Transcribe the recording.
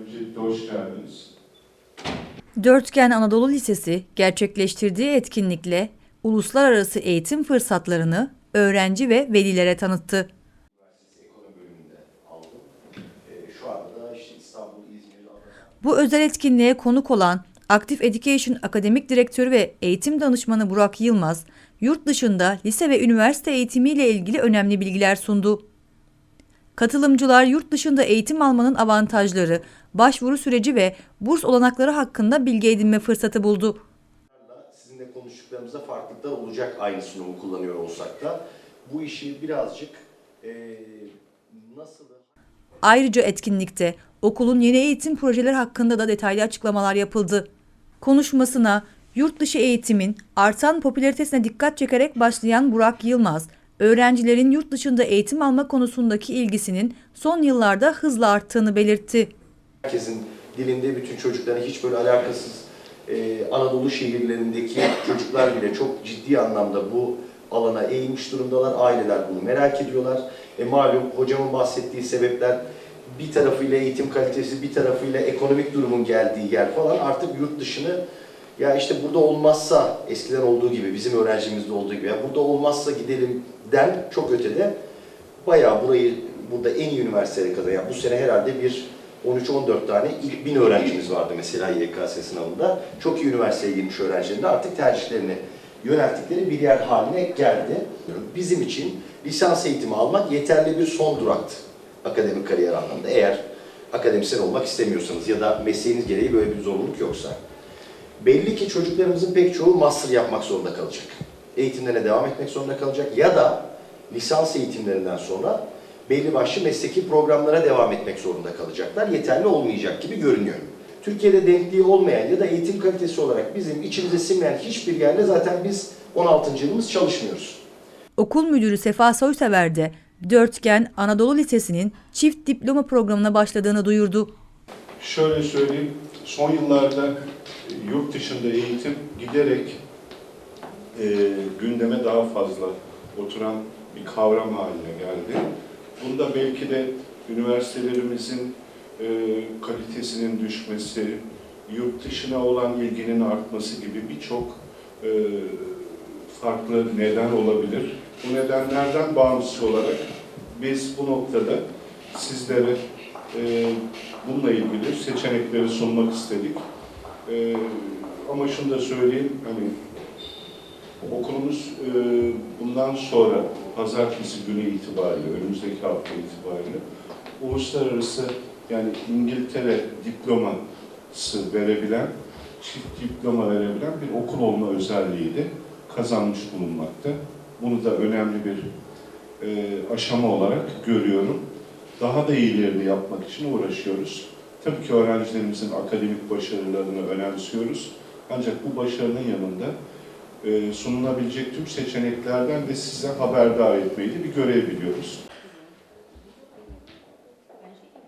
Öncelikle hoş geldiniz. Dörtgen Anadolu Lisesi gerçekleştirdiği etkinlikle uluslararası eğitim fırsatlarını öğrenci ve velilere tanıttı. Ee, Bu özel etkinliğe konuk olan Active Education Akademik Direktörü ve Eğitim Danışmanı Burak Yılmaz, yurt dışında lise ve üniversite eğitimiyle ilgili önemli bilgiler sundu. Katılımcılar yurt dışında eğitim almanın avantajları, başvuru süreci ve burs olanakları hakkında bilgi edinme fırsatı buldu. sizinle konuştuklarımızda farklılıklar olacak aynı sunumu kullanıyor olsak da. Bu işi birazcık ee, nasıl Ayrıca etkinlikte okulun yeni eğitim projeleri hakkında da detaylı açıklamalar yapıldı. Konuşmasına yurt dışı eğitimin artan popülaritesine dikkat çekerek başlayan Burak Yılmaz, öğrencilerin yurt dışında eğitim alma konusundaki ilgisinin son yıllarda hızla arttığını belirtti. herkesin dilinde bütün çocukların hiç böyle alakasız ee, Anadolu şehirlerindeki çocuklar bile çok ciddi anlamda bu alana eğilmiş durumdalar. Aileler bunu merak ediyorlar. E malum hocamın bahsettiği sebepler bir tarafıyla eğitim kalitesi, bir tarafıyla ekonomik durumun geldiği yer falan artık yurt dışını ya işte burada olmazsa eskiden olduğu gibi bizim öğrencimizde olduğu gibi ya burada olmazsa gidelim den çok ötede bayağı burayı burada en iyi üniversitelere kadar ya bu sene herhalde bir 13-14 tane ilk bin öğrencimiz vardı mesela YKS sınavında. Çok iyi üniversiteye girmiş öğrencilerin de artık tercihlerini yönelttikleri bir yer haline geldi. Bizim için lisans eğitimi almak yeterli bir son duraktı akademik kariyer anlamında. Eğer akademisyen olmak istemiyorsanız ya da mesleğiniz gereği böyle bir zorunluluk yoksa. Belli ki çocuklarımızın pek çoğu master yapmak zorunda kalacak. Eğitimlerine devam etmek zorunda kalacak ya da lisans eğitimlerinden sonra belli başlı mesleki programlara devam etmek zorunda kalacaklar. Yeterli olmayacak gibi görünüyor. Türkiye'de denkliği olmayan ya da eğitim kalitesi olarak bizim içimize sinmeyen hiçbir yerde zaten biz 16. yılımız çalışmıyoruz. Okul müdürü Sefa Soysever de Dörtgen Anadolu Lisesi'nin çift diploma programına başladığını duyurdu. Şöyle söyleyeyim, son yıllarda yurt dışında eğitim giderek e, gündeme daha fazla oturan bir kavram haline geldi. Bunda belki de üniversitelerimizin e, kalitesinin düşmesi, yurt dışına olan ilginin artması gibi birçok e, farklı neden olabilir. Bu nedenlerden bağımsız olarak biz bu noktada sizlere e, bununla ilgili seçenekleri sunmak istedik. E, ama şunu da söyleyeyim, hani okulumuz e, bundan sonra pazartesi günü itibariyle, önümüzdeki hafta itibariyle uluslararası yani İngiltere diploması verebilen, çift diploma verebilen bir okul olma özelliği de kazanmış bulunmakta. Bunu da önemli bir e, aşama olarak görüyorum. Daha da iyilerini yapmak için uğraşıyoruz. Tabii ki öğrencilerimizin akademik başarılarını önemsiyoruz. Ancak bu başarının yanında e, sunulabilecek tüm seçeneklerden de size haberdar etmeyi de bir görev biliyoruz.